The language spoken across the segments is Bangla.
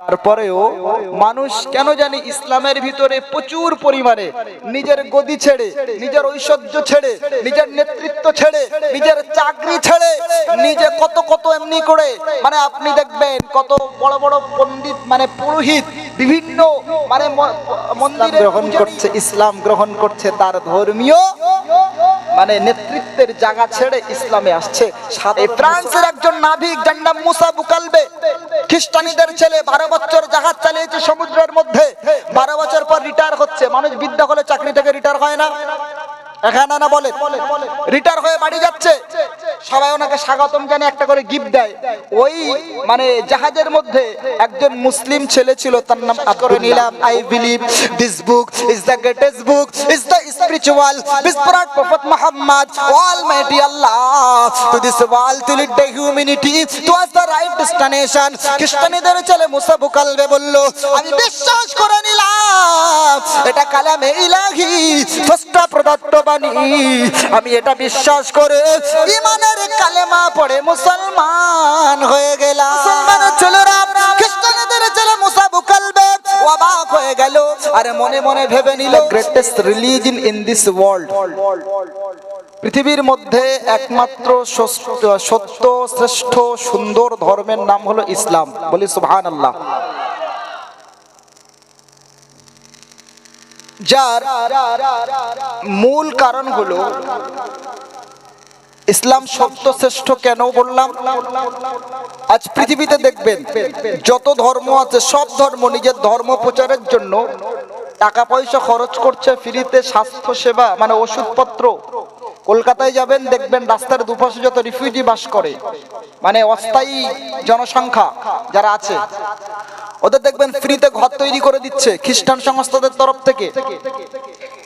তারপরেও মানুষ কেন জানি ইসলামের ভিতরে প্রচুর পরিমাণে নিজের গদি ছেড়ে নিজের ঐশ্বর্য ছেড়ে নিজের নেতৃত্ব ছেড়ে নিজের চাকরি ছেড়ে নিজে কত কত এমনি করে মানে আপনি দেখবেন কত বড় বড় পণ্ডিত মানে পুরোহিত বিভিন্ন মানে মন্দিরে গ্রহণ করছে ইসলাম গ্রহণ করছে তার ধর্মীয় মানে নেতৃত্বের জায়গা ছেড়ে ইসলামে আসছে। ফ্রান্সের একজন নাবিক যার নাম মুসা বুকালবে খ্রিস্টানীদের ছেলে বারো বছর জাহাজ চালিয়েছে সমুদ্রের মধ্যে। বারো বছর পর রিটায়ার হচ্ছে। মানুষ বিদ্যা হলে চাকরি থেকে রিটায়ার হয় না। এখানে না বলে। রিটায়ার হয়ে বাড়ি যাচ্ছে। সবাই ওনাকে স্বাগতম জানে একটা করে গিফট দেয়। ওই মানে জাহাজের মধ্যে একজন মুসলিম ছেলে ছিল, তার নাম করে নিলাম I believe this book is the greatest book is the spiritual বিসপ্রাট prophet Muhammad almighty Allah to this world to lead the humanity towards the right destination খ্রিস্টানীদের ছেলে মুসা বুকালবে বলল আমি বিশ্বাস করে নিলাম, এটা কালামে ইলাহি স্রষ্টা প্রদত্ত বাণী, আমি এটা বিশ্বাস করে, ইমানের কালেমা পড়ে মুসলমান হয়ে গেলাম। মুসলমানের ছেলেরা খ্রিস্টানদের ছেলে মুসা বুকালবে অবাক হয়ে গেল। মনে মনে ভেবে নিল greatest religion in this world পৃথিবীর মধ্যে একমাত্র সত্য, শ্রেষ্ঠ, সুন্দর ধর্মের নাম হলো ইসলাম। বলি সুবহান আল্লাহ যার মূল কারণ হলো ইসলাম সত্য শ্রেষ্ঠ কেন বললাম? আজ পৃথিবীতে দেখবেন, যত ধর্ম আছে, সব ধর্ম নিজের ধর্ম প্রচারের জন্য টাকা পয়সা খরচ করছে, ফ্রিতে স্বাস্থ্য সেবা মানে ওষুধপত্র। কলকাতায় যাবেন, দেখবেন রাস্তার দুপাশে যত রিফিউজি বাস করে মানে অস্থায়ী জনসংখ্যা যারা আছে, ওদের দেখবেন ফ্রিতে ঘর তৈরি করে দিচ্ছে, খ্রিস্টান সংস্থাদের তরফ থেকে।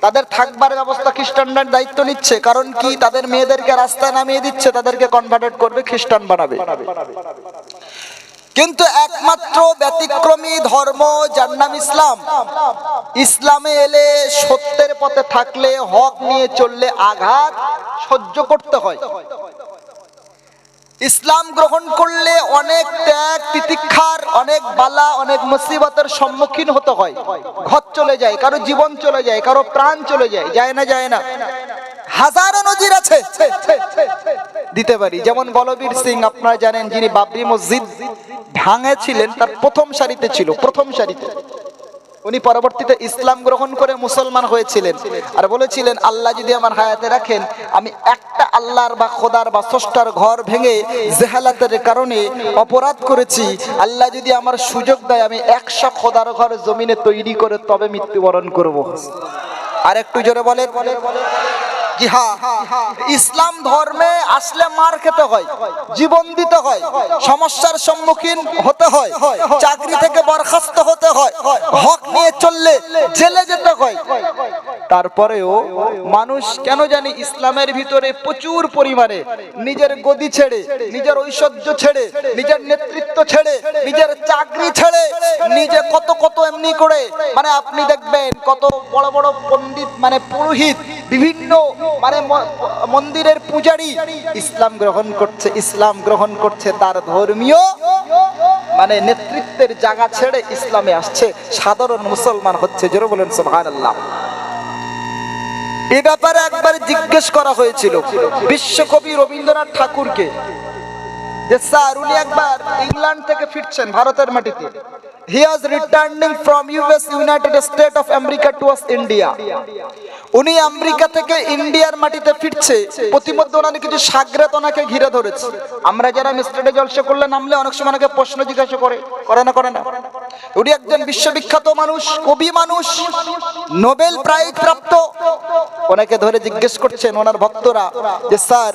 তাদের থাকবার ব্যবস্থা খ্রিস্টানরা দায়িত্ব নিচ্ছে। কারণ কি? তাদের মেয়েদেরকে রাস্তায় নামিয়ে দিচ্ছে, তাদেরকে কনভার্টেড করবে, খ্রিস্টান বানাবে। কিন্তু একমাত্র ব্যতিক্রমী ধর্ম যার নাম ইসলাম। ইসলামে এলে সত্যের পথে থাকলে, হক নিয়ে চললে আঘাত সহ্য করতে হয়। ইসলাম গ্রহণ করলে অনেক ত্যাগ, তিতিক্ষার, অনেক বালা, অনেক মুসিবতের সম্মুখীন হতে হয়। ঘর চলে যায়, কারও জীবন চলে যায়, কারও প্রাণ চলে যায় যায় না যায় না। হাজারো নজির আছে। দিতে পারি। যেমন বলবীর সিং, আপনারা জানেন যিনি বাবরি মসজিদ ভাঙেছিলেন, তার প্রথম সারিতে ছিল, প্রথম সারিতে। উনি পরবর্তীতে ইসলাম গ্রহণ করে মুসলমান হয়েছিলেন। আর বলেছিলেন, আল্লাহ যদি আমার হায়াতে রাখেন, আমি একটা আল্লাহর বা খোদার বা স্রষ্টার ঘর ভেঙে জেহালাতের কারণে অপরাধ করেছি। আল্লাহ যদি আমার সুযোগ দেয়, আমি একশো খোদার ঘর জমিনে তৈরি করে তবে মৃত্যুবরণ করব। আর একটু জোরে বলে হ্যাঁ ইসলাম ধর্মে আসলে মার খেতে হয়, জীবন দিতে হয়, সমস্যার সম্মুখীন হতে হয়, চাকরি থেকে বরখাস্ত হতে হয়, হক নিয়ে চললে জেলে যেতে হয়। তারপরেও মানুষ কেন জানি ইসলামের ভিতরে প্রচুর পরিমাণে নিজের গদি ছেড়ে, নিজের ঐশ্বর্য ছেড়ে, নিজের নেতৃত্ব ছেড়ে, নিজের চাকরি ছেড়ে, নিজে কত কত এমনি করে মানে আপনি দেখবেন কত বড় বড় পণ্ডিত মানে পুরোহিত, বিভিন্ন মানে মন্দিরের পূজারী ইসলাম গ্রহণ করছে, ইসলাম গ্রহণ করছে তার ধর্মীয় মানে নেতৃত্বের জায়গা ছেড়ে ইসলামে আসছে। সাধারণ মুসলমান হচ্ছে, জোরে বলেন সুবহানাল্লাহ। এ ব্যাপারে একবার জিজ্ঞেস করা হয়েছিল বিশ্বকবি রবীন্দ্রনাথ ঠাকুরকে যে, স্যার, উনি একবার ইংল্যান্ড থেকে ফিরছেন ভারতের মাটিতে। He was returning from US United State of America towards India উনি আমেরিকা থেকে ইন্ডিয়ার মাটিতে ফিরছে। প্রতিমধ্যে ওনার কিছু সাগরেত ওনাকে ঘিরে ধরেছে। আমরা যারা মিস্টারে জলসে করলে নামলে অনেক সময় ওনাকে প্রশ্ন জিজ্ঞাসা করে করে না করে না। উনি একজন বিশ্ববিখ্যাত মানুষ, কবি মানুষ, নোবেল প্রাইজ প্রাপ্ত ওনাকে ধরে জিজ্ঞেস করছেন ওনার ভক্তরা যে, sir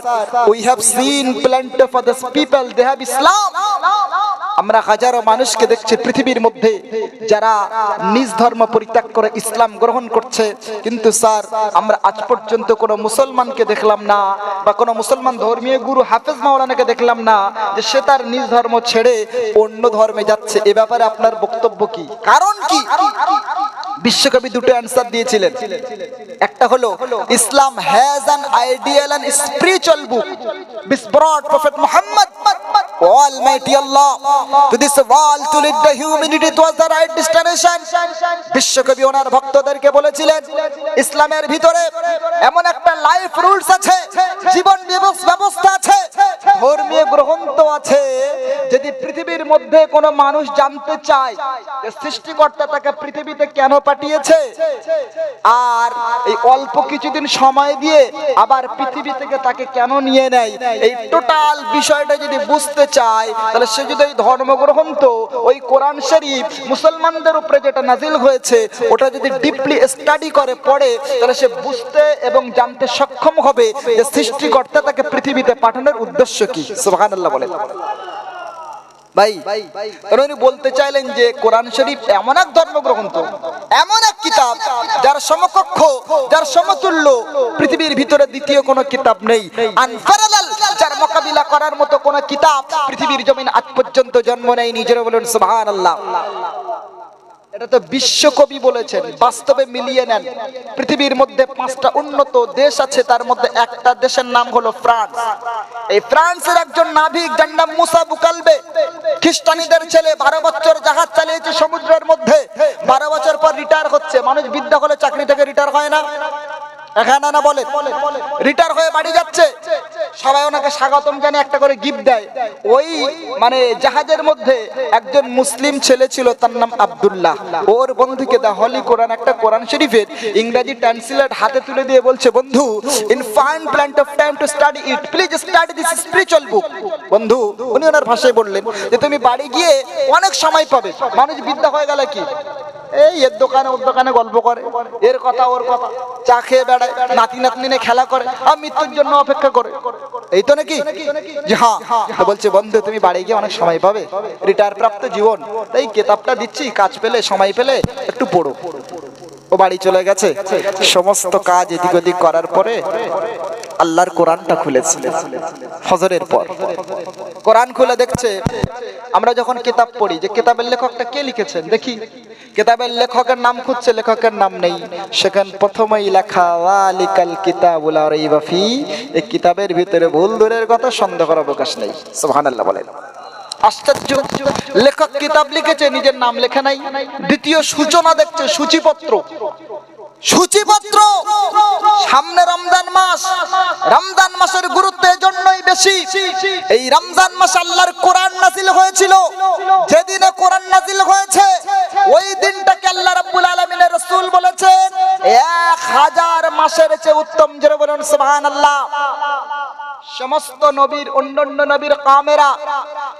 we have seen plant for this people they have Islam আমরা হাজারো মানুষকে দেখছি পৃথিবীর মধ্যে যারা নিজ ধর্ম পরিত্যাগ করে ইসলাম গ্রহণ করছে। কিন্তু স্যার আমরা আজ পর্যন্ত কোনো মুসলমানকে দেখলাম না, বা কোনো মুসলমান ধর্মীয় গুরু হাফেজ মাওলানাকে দেখলাম না, যে সে তার নিজ ধর্ম ছেড়ে অন্য ধর্মে যাচ্ছে। এ ব্যাপারে আপনার বক্তব্য কি? কারণ কি? বিশ্বকবি দুটো অ্যান্সার দিয়েছিলেন। একটা হলো, Islam has an ideal and spiritual book বিস brought prophet Muhammad Almighty Allah to this to lead the humanity the right destination ইসলামের ভিতরে এমন একটা লাইফ রুলস আছে, জীবন ব্যবস্থা আছে, ধর্মীয় গ্রন্থ আছে, যদি পৃথিবীর মধ্যে কোনো মানুষ জানতে চায় সৃষ্টিকর্তা তাকে পৃথিবীতে কেন পাঠিয়েছে, আর এই অল্প কিছুদিন সময় দিয়ে আবার পৃথিবী থেকে তাকে কেন নিয়ে নেয়, এই টোটাল বিষয়টা যদি বুঝতে চায়, তাহলে সে যদি ওই ধর্মগ্রন্থ ওই কোরআন শরীফ মুসলমানদের উপরে যেটা নাজিল হয়েছে, ওটা যদি ডিপলি স্টাডি করে, পড়ে, তাহলে সে বুঝতে এবং জানতে সক্ষম হবে যে সৃষ্টিকর্তা তাকে পৃথিবীতে পাঠানোর উদ্দেশ্য কি। সুবহানাল্লাহ বলে। ভাই উনি বলতে চাইলেন যে কোরআন শরীফ এমন এক ধর্মগ্রন্থ, এমন এক কিতাব যার সমকক্ষ, যার সমতুল্য, পৃথিবীর ভিতরে দ্বিতীয় কোনো কিতাব নেই। আনফারালাল, যার মোকাবিলা করার মতো কোনো কিতাব পৃথিবীর জমিন আজ পর্যন্ত জন্ম নেই নিজের বলুন, সুবহানাল্লাহ। এটা তো বিশ্বকবি বলেছেন, বাস্তবে মিলিয়ে নেন। পৃথিবীর মধ্যে পাঁচটা উন্নত দেশ আছে, তার মধ্যে একটা দেশের নাম হলো ফ্রান্স। এই ফ্রান্সের একজন নাবিক, যার নাম মুসা বুকালবে, খ্রিস্টানিদের ছেলে, বারো বছর জাহাজ চালিয়েছে সমুদ্রের মধ্যে। বারো বছর পর রিটায়ার হচ্ছে। মানুষ বিদ্যা হলে চাকরি থেকে রিটায়ার হয় না। রিটায়ার হয়ে বাড়ি যাচ্ছে। সবাই ওনাকে স্বাগতম একটা করে গিফট দেয়। ওই মানে জাহাজের মধ্যে একজন মুসলিম ছেলে ছিল, তার নাম আব্দুল্লাহ। ওর বন্ধুকে দা হলি কোরআন, একটা কোরআন শরীফের ইংরেজি হাতে তুলে দিয়ে বলছে, বন্ধু in plant of time to study it please study this বন্ধু, উনি ওনার ভাষায় বললেন যে, তুমি বাড়ি গিয়ে অনেক সময় পাবে। মানুষ বিদ্যা হয়ে গেলে কি? এই এর দোকানে, ওর দোকানে গল্প করে। এর কথা, ওর কথা। চা খেয়ে বেড়ায়, নাতি নাতনি খেলা করে আর মৃত্যুর জন্য অপেক্ষা করে। এই তো নাকি? যে হ্যাঁ বলছে, বন্ধু, তুমি বাড়ি গিয়ে অনেক সময় পাবে। রিটায়ার প্রাপ্ত জীবন। তাই কেতাবটা দিচ্ছি, কাজ পেলে, সময় পেলে একটু পড়ো। ও বাড়ি চলে গেছে। সমস্ত কাজ এদিক ওদিক করার পরে আল্লাহর কোরআনটা খুলেছিল ফজরের পর। কোরআন খুলে দেখছে, আমরা যখন কিতাব পড়ি, যে কিতাবের লেখকটা কে লিখেছেন? দেখি। কিতাবের লেখকের নাম খুঁজছে, লেখকের নাম নেই। সেখানে প্রথমেই লেখা ওয়ালিকাল কিতাবুল রাইবা ফি। এই কিতাবের ভিতরে ভুল দূরের কথা সন্দেহ করার অবকাশ নেই। সুবহানাল্লাহ বলেন। আশ্চর্য, লেখক কিতাব লিখেছে, নিজের নাম লেখে নাই। দ্বিতীয় সূচনা দেখছে, সূচিপত্র। সূচিপত্র। সামনে রমজান মাস। রমজান মাসের গুরুত্ব এজন্যই বেশি। এই রমজান মাস আল্লাহর কোরআন নাজিল হয়েছিল। যেদিনে কোরআন নাজিল হয়েছে, ওই দিনটাকে আল্লাহ রাব্বুল আলামিনের রাসূল বলেছেন, এক হাজার মাসের চেয়ে উত্তম জোরে বলুন সুবহানাল্লাহ। সমস্ত নবীর, অন্যান্য নবীর কামেরা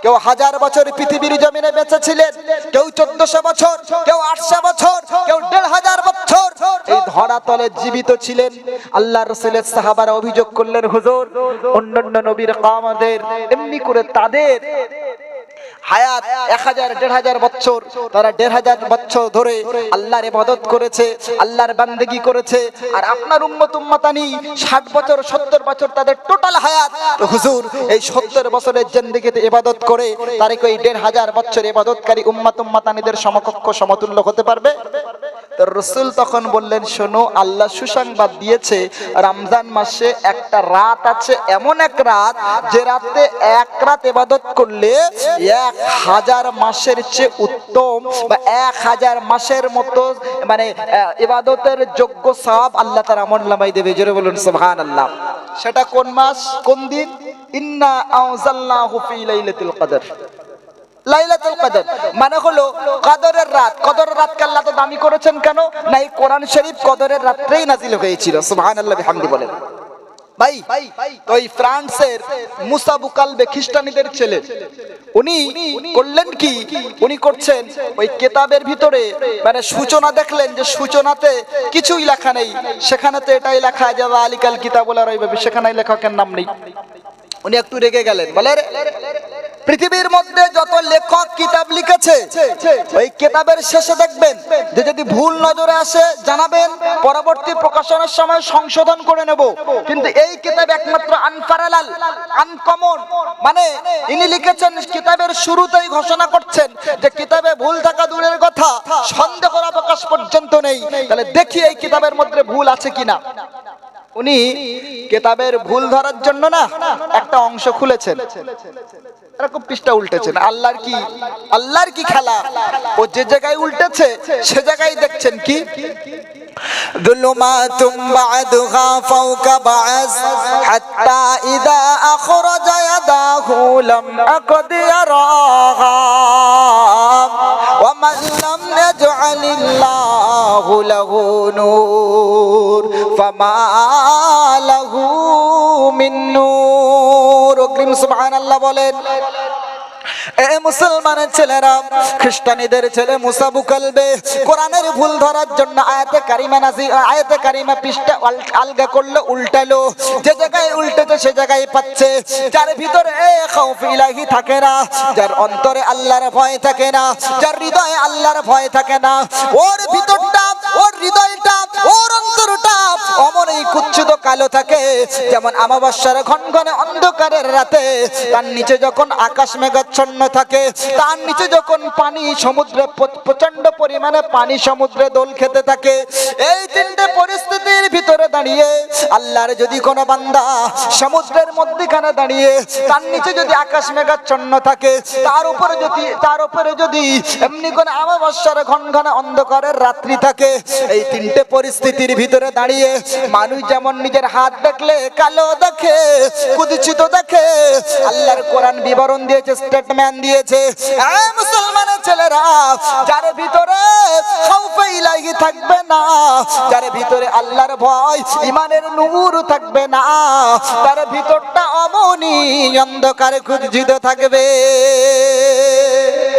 কেউ হাজার বছর পৃথিবীর জমিনে বেঁচে ছিলেন কেউ চোদ্দশো বছর, কেউ আটশো বছর, কেউ দেড় হাজার বছর। এই ধরাতলে জীবিত ছিলেন আল্লাহ রসুলের সাহাবারা অভিযোগ করলেন, হুজুর, অন্যান্য নবীর কামাদের, এমনি করে তাদের হায়াত এক হাজার, দেড় হাজার বছর। তারা দেড় হাজার বছর ধরে আল্লাহর ইবাদত করেছে, আল্লাহর বান্দেগি করেছে। আর আপনার উম্মত উম্মাতানি ষাট বছর, সত্তর বছর তাদের টোটাল হায়াত। হুজুর, এই সত্তর বছরের জেন্দিগিতে ইবাদত করে তারে ওই দেড় হাজার বছর ইবাদতকারী উম্মাত উম্মাতানিদের সমকক্ষ সমতুল্য হতে পারবে? রসুল তখন বললেন, শোনো, আল্লাহ সুসংবাদ দিয়েছে, রমজান মাসে একটা রাত আছে, এমন এক রাত যে রাতে এক রাত এবাদত করলে এক হাজার মাসের চেয়ে উত্তম বা এক হাজার মাসের মতো মানে এবাদতের যোগ্য সব আল্লাহ তার আমল লামাই দেবে। জোরে বলুন সুবহান আল্লাহ সেটা কোন মাস? কোন দিন? ইন্না আউজাল্লাহু ফি লাইলাতুল কদর। লাইলাতুল কদর। মানে হলো কদরের রাত। কদরের রাতকে আল্লাহ তো দামি করেছেন কেন? না এই কোরআন শরীফ কদরের রাত্রেই নাজিল হয়েছিল। সুবহানাল্লাহ বিহামদি বলেন। ভাই তো এই ফ্রান্সের মুসা বুকালবে খ্রিস্টানীদের ছেলে উনি করলেন কি? উনি করছেন ওই কেতাবের ভিতরে মানে সূচনা দেখলেন যে সূচনাতে কিছুই লেখা নেই। সেখানেতে এটাই লেখা যে আলিকাল কিতাবুল রইবে সেখানে লেখকের নাম নেই। উনি একটু রেগে গেলেন। বলে "আরে, পৃথিবীর মধ্যে যত লেখক কিতাব লিখেছে, ওই কিতাবের শেষে দেখবেন যে যদি ভুল নজরে আসে, জানাবেন, পরবর্তী প্রকাশনের সময় সংশোধন করে নেব। কিন্তু এই কিতাব একমাত্র আনফারালাল, আনকমন মানে ইনি লিখেছেন, কিতাবের শুরুতেই ঘোষণা করছেন যে কিতাবে ভুল থাকা দূরের কথা, সন্দেহের অবকাশ পর্যন্ত নেই। তাহলে দেখি এই কিতাবের মধ্যে ভুল আছে কিনা। উনি কেতাবের ভুল ধরার জন্য না একটা অংশ খুলেছেন। এরকম পৃষ্ঠা উল্টেছেন আল্লাহর কি আল্লাহর কি খেলা ও যে জায়গায় উল্টেছে সে জায়গায় দেখছেন কি ظلمات بعدها فوق بعض حتى إذا أخرج يداه لم أقد يراها ومن لم يجعل الله له نور فما له من نور অগ্রিম সুবহানাল্লাহ বলেন মুসলমানের ছেলেরা, খ্রিস্টানীদের ছেলে মুসাবু কালবে কোরআনের ভুল ধরার জন্য আয়াতে কারিমা নাজি, আয়াতে কারিমা পৃষ্ঠা আলগা করল, উল্টালো। যে জায়গায় উল্টেছে, সে জায়গায় পাচ্ছে। যার ভিতরে ইলাহি থাকে না, যার অন্তরে আল্লাহর ভয় থাকে না, যার হৃদয়ে আল্লাহর ভয় থাকে না। ওর ভিতরটা, ওর হৃদয়টা, ওর অন্তরটা অমন এই কুচ্ছিত কালো থাকে। যেমন আমাবস্যার ঘন ঘনে অন্ধকারের রাতে, তার নিচে যখন আকাশ মেঘাচ্ছন্ন থাকে। তার নিচে যখন পানি সমুদ্রে প্রচণ্ড পরিমাণে পানি সমুদ্রে দোল খেতে থাকে, এই তিনটে পরিস্থিতির ভিতরে দাঁড়িয়ে আল্লাহর যদি কোনো বান্দা সমুদ্রের মধ্যখানে দাঁড়িয়ে তার নিচে যদি আকাশ মেঘাচ্ছন্ন থাকে, তার উপরে যদি, তার উপরে যদি এমনি কোন আমাবস্যার ঘন ঘন অন্ধকারের রাত্রি থাকে, এই তিনটে পরিস্থিতির ভিতরে দাঁড়িয়ে মানুষ যেমন নিজের হাত দেখলে কালো দেখে কুদিচিত দেখে, আল্লাহর কোরআন বিবরণ দিয়েছে স্টেটমেন্ট দিয়েছে। এ মুসলমানের ছেলেরা, যার ভিতরে ইলাহি থাকবে না, যার ভিতরে আল্লাহর ভয়, ইমানের নূর থাকবে না, তার ভিতরটা অমনি অন্ধকারে কুদিচিত থাকবে।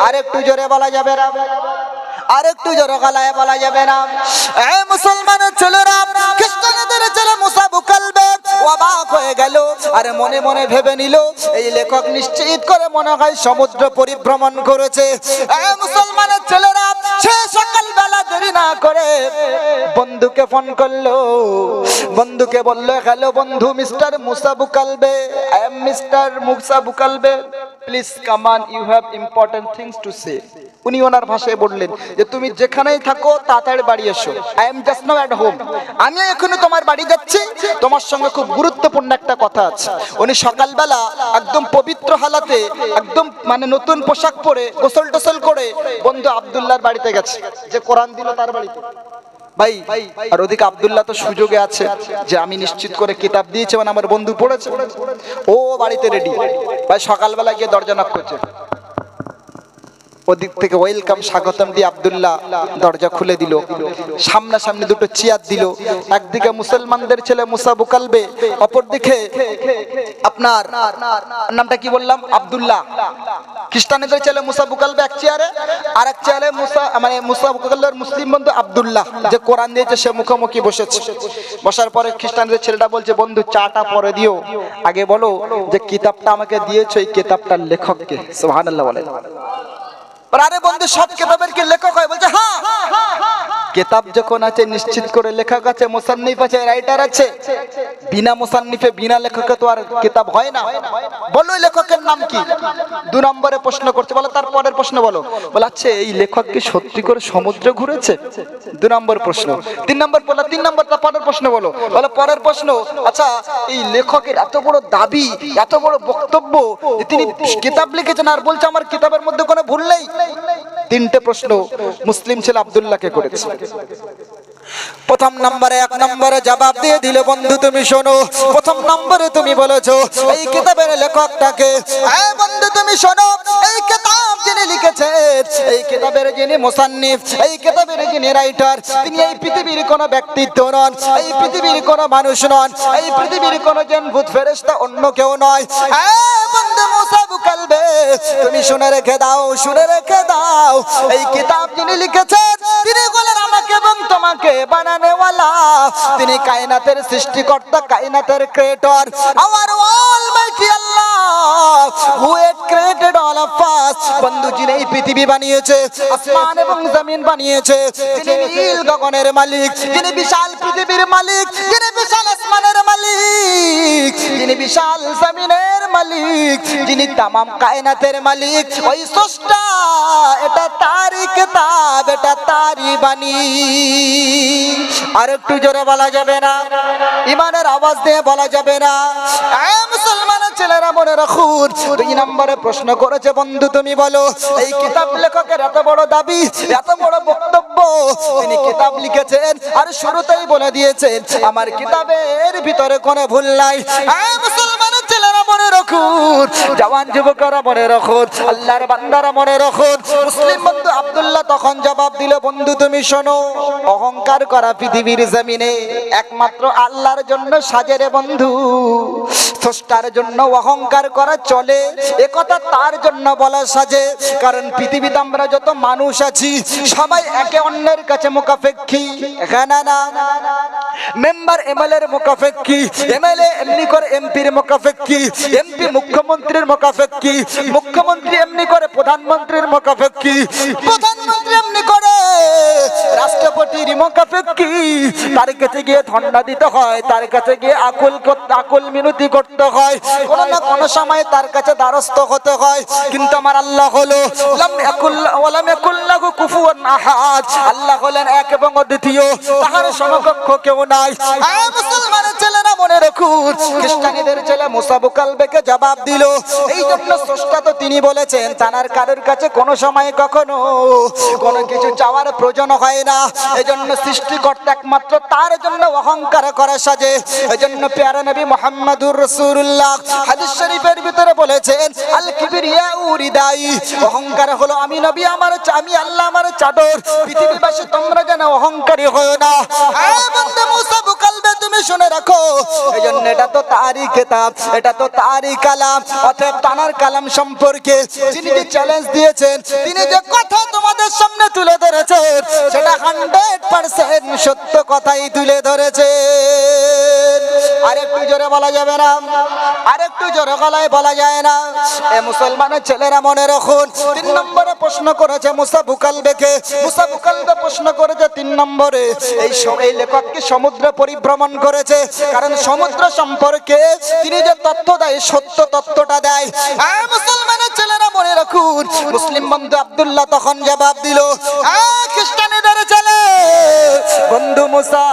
আরেকটু জোরে বলা যাবে না। আর একটু জোরে গলায় বলা যাবে না। এ মুসলমানের ছেলেরা, খ্রিস্টানদের ছেলে মুসাবু কালবে অবাক হয়ে গেল। আরে মনে মনে ভেবে নিল, এই লেখক নিশ্চিত করে মনে হয় সমুদ্র পরিভ্রমণ করেছে। মুসলমানের ছেলেরা, সে সকাল দেরি না করে বন্ধুকে ফোন করল। বন্ধুকে হ্যালো বন্ধু, mister Musabu Kalbe I am mister মুসাবু কালবে please come on you have important things to say উনি ওনার ভাষায় বললেন, যে তুমি যেখানেই থাকো, তাড়াতাড়ি বাড়ি এসো। I am just now at home আমি এখনও তোমার বাড়ি যাচ্ছি। তোমার সঙ্গে খুব গুরুত্বপূর্ণ একটা কথা আছে। উনি সকালবেলা একদম পবিত্র হালাতে, একদম মানে নতুন পোশাক পরে গোসল টোসল করে বন্ধু আব্দুল্লাহর বাড়িতে গেছে। যে কোরআন দিল তার বাড়িতে। ভাই, আর ওদিকে আব্দুল্লাহ তো সুযোগে আছে যে আমি নিশ্চিত করে কিতাব দিয়েছি মানে আমার বন্ধু পড়েছে। ও বাড়িতে রেডি ভাই, সকালবেলা গিয়ে দরজা knock করছে। ওদিক থেকে ওয়েলকাম স্বাগতম দিয়ে আব্দুল্লাহ দরজা খুলে দিল। সামনাসামনি দুটো চেয়ার দিল। একদিকে মুসলমানদের ছেলে মুসা বুকালবে অপরদিকে আপনার নামটা কি বললাম? আব্দুল্লাহ। খ্রিস্টানদের ছেলে মুসা বুকালবে এক চেয়ারে আর এক চেয়ারে মুসা মানে মুসা বুকালবের মুসলিম বন্ধু আব্দুল্লাহ যে কোরআন দিয়েছে সে মুখোমুখি বসেছে। বসার পরে খ্রিস্টানদের ছেলেটা বলছে বন্ধু চাটা পরে দিও। আগে বলো যে কিতাবটা আমাকে দিয়েছ এই কিতাবটার লেখককে। সুবহানাল্লাহ বলে, আরে বন্ধু সব কেতাবের কি লেখক হয় বলছে হ্যাঁ কেতাব যখন আছে, নিশ্চিত করে লেখক আছে, মোসান্নিফ আছে রাইটার আছে। বিনা মোসান্নিফে, বিনা লেখকে তো আর কিতাব হয় না। বলো লেখকের নাম কি? দু নম্বরে প্রশ্ন করছে, বলো, তার পরের প্রশ্ন বলো। বলে আচ্ছা এই লেখক কি সত্যি করে সমুদ্র ঘুরেছে? দু নম্বর প্রশ্ন। তিন নম্বর বলো, তিন নম্বর তার পরের প্রশ্ন বলো। বলো, পরের প্রশ্ন আচ্ছা এই লেখকের এত বড় দাবি, এত বড় বক্তব্য তিনি কেতাব লিখেছেন আর বলছে, আমার কিতাবের মধ্যে কোনো ভুল নেই। তিনটে প্রশ্ন মুসলিম ছেলে আবদুল্লাহকে করেছে। প্রথম নম্বরে এক নম্বরে জবাব দিয়ে দিলে, বন্ধু, তুমি শোনো। প্রথম নম্বরে তুমি বলেছ, এই কিতাবের লেখকটাকে বন্ধু, তুমি শোনো। এই কিতাবের যিনি মোসান্নিফ, এই কিতাবের যিনি রাইটার, তিনি এই পৃথিবীর কোনো ব্যক্তিত্ব নন, এই পৃথিবীর কোনো মানুষ নন, এই পৃথিবীর কোনো জন ভূত ফেরেশতা অন্য কেউ নয়। তুমি শুনে রেখে দাও, শুনে রেখে দাও, এই কিতাব যিনি লিখেছেন, তিনি বলেন, আমাকে এবং তোমাকে বানানেওয়ালা, তিনি কায়নাতের সৃষ্টিকর্তা, কায়নাতের ক্রিয়েটর আমার almighty Allah who created all of us বন্ধু যিনি এই পৃথিবী বানিয়েছে আসমান এবং জমিন বানিয়েছে। তিনি নীল গগনের মালিক তিনি বিশাল পৃথিবীর মালিক। তিনি বিশাল আসমানের মালিক, যিনি বিশাল জমিনের মালিক, যিনি তামাম কায়নাতের মালিক, ওই স্রষ্টা, এটা তারই কিতাব এটা তারই বাণী। আর একটু জোরে বলা যাবে না, ইমানের আওয়াজ দিয়ে বলা যাবে না। মুসলমানের ছেলেরা মনে রাখুন, দুই নম্বরে প্রশ্ন করেছে, বন্ধু তুমি বলো, এই কিতাব লেখকের এত বড় দাবি, এত বড় বক্তব্য, তিনি কিতাব লিখেছেন আর শুরুতেই বলে দিয়েছেন, আমার কিতাবের ভিতরে কোনো ভুল নাই মুসলমানের ছেলেরা মনে জওয়ান যুবকরা মনে রাখুন আল্লাহর বান্দারা মনে রাখুন মুসলিম বন্ধু আব্দুল্লাহ তখন জবাব দিল, বন্ধু, তুমি শোনো, অহংকার করা পৃথিবীর জমিনে একমাত্র আল্লাহর জন্য সাজেরে বন্ধু। স্রষ্টার জন্য অহংকার করা চলে, এ কথা তার জন্য বলা সাজে, কারণ পৃথিবীতে আমরা যত মানুষ আছি, সবাই একে অন্যের কাছে মুখাপেক্ষী হ্যাঁ না না? মেম্বার এমএলএ এর মুখাপেক্ষী, এমএলএ এমনি করে এমপির মুখাপেক্ষী, এমপি, মুখ্যমন্ত্রীর মুখাপেক্ষী মুখ্যমন্ত্রী এমনি করে প্রধানমন্ত্রীর মুখাপেক্ষী প্রধানমন্ত্রী এমনি করে মুখাপেক্ষী তার কাছে গিয়ে ঠান্ডা দিতে হয়, তার কাছে গিয়ে আকুল আকুল মিনতি করতে হয়। না কোনো সময় তার কাছে দ্বারস্থ হতে হয়। কিন্তু আমার আল্লাহ হলো আল্লাহ হলেন এক এবং তাহার সমকক্ষ কেউ নাই। মুসলমানের ছেলেরা, মনে ছেলে মুসাবু কালবেকে জবাব দিল। এই জন্য স্রষ্টা তো তিনি বলেছেন তানার কারোর কাছে কোনো সময় কখনো কোনো কিছু চাওয়ার প্রয়োজন হয় না। এজন্য সৃষ্টিকর্তা একমাত্র, তার জন্য অহংকার করে সাজে। এই জন্য পেয়ারা নবী মোহাম্মদুর রসুল্লাহ হাদিস শরীফের ভিতরে বলেছেন, আল কিবিরিয়া উরিদাই। অহংকার হলো আমি নবী, আমার আমি আল্লাহ, আমার চাদর। পৃথিবীবাসী তোমরা যেন অহংকারী হয়েও না। আ বন্দে মুসা বুকালবে তুমি শুনে রাখো। এই জন্য এটা তো তারই কেতাব এটা তো তারই কালাম। তানার কালাম সম্পর্কে যিনি যে চ্যালেঞ্জ দিয়েছেন, তিনি যে কথা তোমাদের সামনে তুলে সেটা হান্ড্রেড পার্সেন্ট সত্য কথাই তুলে ধরেছেন। আরেকটু জোরে বলা যাবে না? আরেকটু জোরে গলায় বলা যায় না? এ মুসলমানের ছেলেরা মনে রাখুন, তিন নম্বরে প্রশ্ন করেছে মুসা বুকাল বেকে মুসা প্রশ্ন করেছে তিন নম্বরে। এই লেখককে সমুদ্র পরিভ্রমণ করেছে। কারণ সমুদ্র সম্পর্কে তিনি যে তথ্য দেয়, সত্য তথ্যটা দেয়। মুসলমানের ছেলেরা মনে রাখুন, মুসলিম বন্ধু আব্দুল্লাহ তখন জবাব দিল ছেলে। বন্ধু মুসা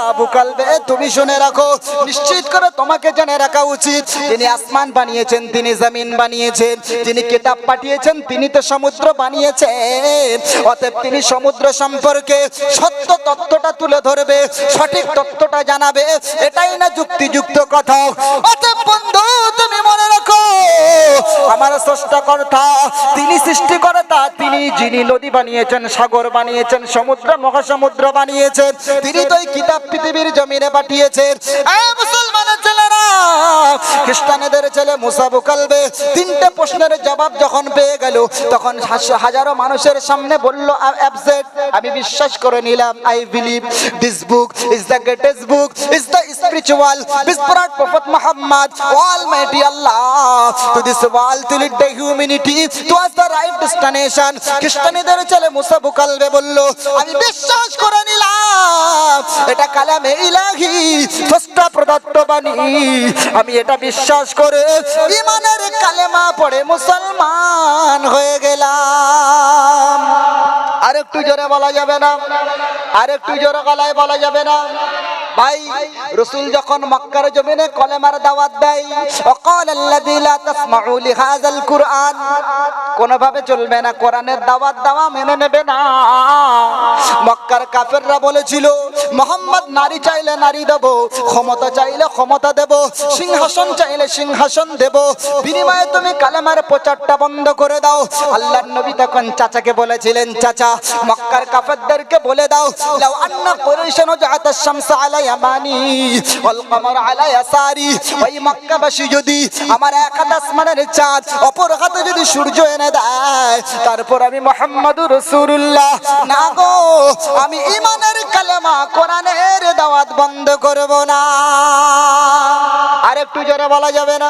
তুমি শুনে রাখো, নিশ্চিত করে তোমাকে জেনে রাখা উচিত। তিনি আসমান বানিয়েছেন, তিনি জমিন বানিয়েছেন, যিনি কিতাব পাঠিয়েছেন, তিনি তো সমুদ্র বানিয়েছেন। অতএব তিনি সমুদ্র সম্পর্কে সত্য তথ্যটা তুলে ধরবে, সঠিক তথ্যটা জানাবে এটাই না যুক্তিযুক্ত কথা। আমার স্রষ্টাকর্তা তিনি তিনি যিনি নদী বানিয়েছেন, সাগর বানিয়েছেন, সমুদ্র, মহাসমুদ্র বানিয়েছেন। তিনি তো এই কিতাব পৃথিবীর জমিনে পাঠিয়েছেন। ছেলেরা, খ্রিস্টানেদের ছেলে মুসাবু কালবে তিনটে প্রশ্নের জবাব যখন পেয়ে গেল, তখন হাজারো মানুষের সামনে বলল আমি বিশ্বাস করে নিলাম I believe this book is the greatest book is the spiritual বিস্পরাট prophet Muhammad almighty Allah to this world to lead the humanity towards the right destination খ্রিস্টানীদের ছেলে মুসাবু কালবে বলল আমি বিশ্বাস করে নিলাম এটা কালামে ইলাহি স্রষ্টা প্রদত্ত বাণী আমি এটা বিশ্বাস করে ইমানের কালেমা পড়ে মুসলমান হয়ে গেলাম আর একটু জোরে বলা যাবে না। আর একটু জোরে গলায় বলা যাবে না। ভাই, রসুল যখন মক্কার জমিনে কলেমার দাওয়াত দেয়, অকল আল্লাযী লা তাসমাউ লিহাযাল কুরআন কোনোভাবে চলবে না। কোরআনের দাওয়াত দেওয়া মেনে নেবে না। মক্কার কাফেররা বলেছিল, মোহাম্মদ নারী চাইলে নারী দেব, ক্ষমতা চাইলে ক্ষমতা দেব, সিংহাসন চাইলে সিংহাসন দেব। বিনিময়ে তুমি কালেমার প্রচারটা বন্ধ করে দাও। আল্লাহর নবী তখন চাচাকে বলেছিলেন, চাচা মক্কার কাফেরদেরকে বলে দাও আন্না কুরাইশান আলা ওয়াল আলা ওই মক্কাবাসী যদি আমার এক হাত আসমানের চাঁদ, অপর হাতে যদি সূর্য এনে দেয়, তারপর আমি মোহাম্মদুর রাসূলুল্লাহ। না গো, আমি ইমানের কালেমা কোরআনের দাওয়াত বন্ধ করব না। আর একটু জোরে বলা যাবে না?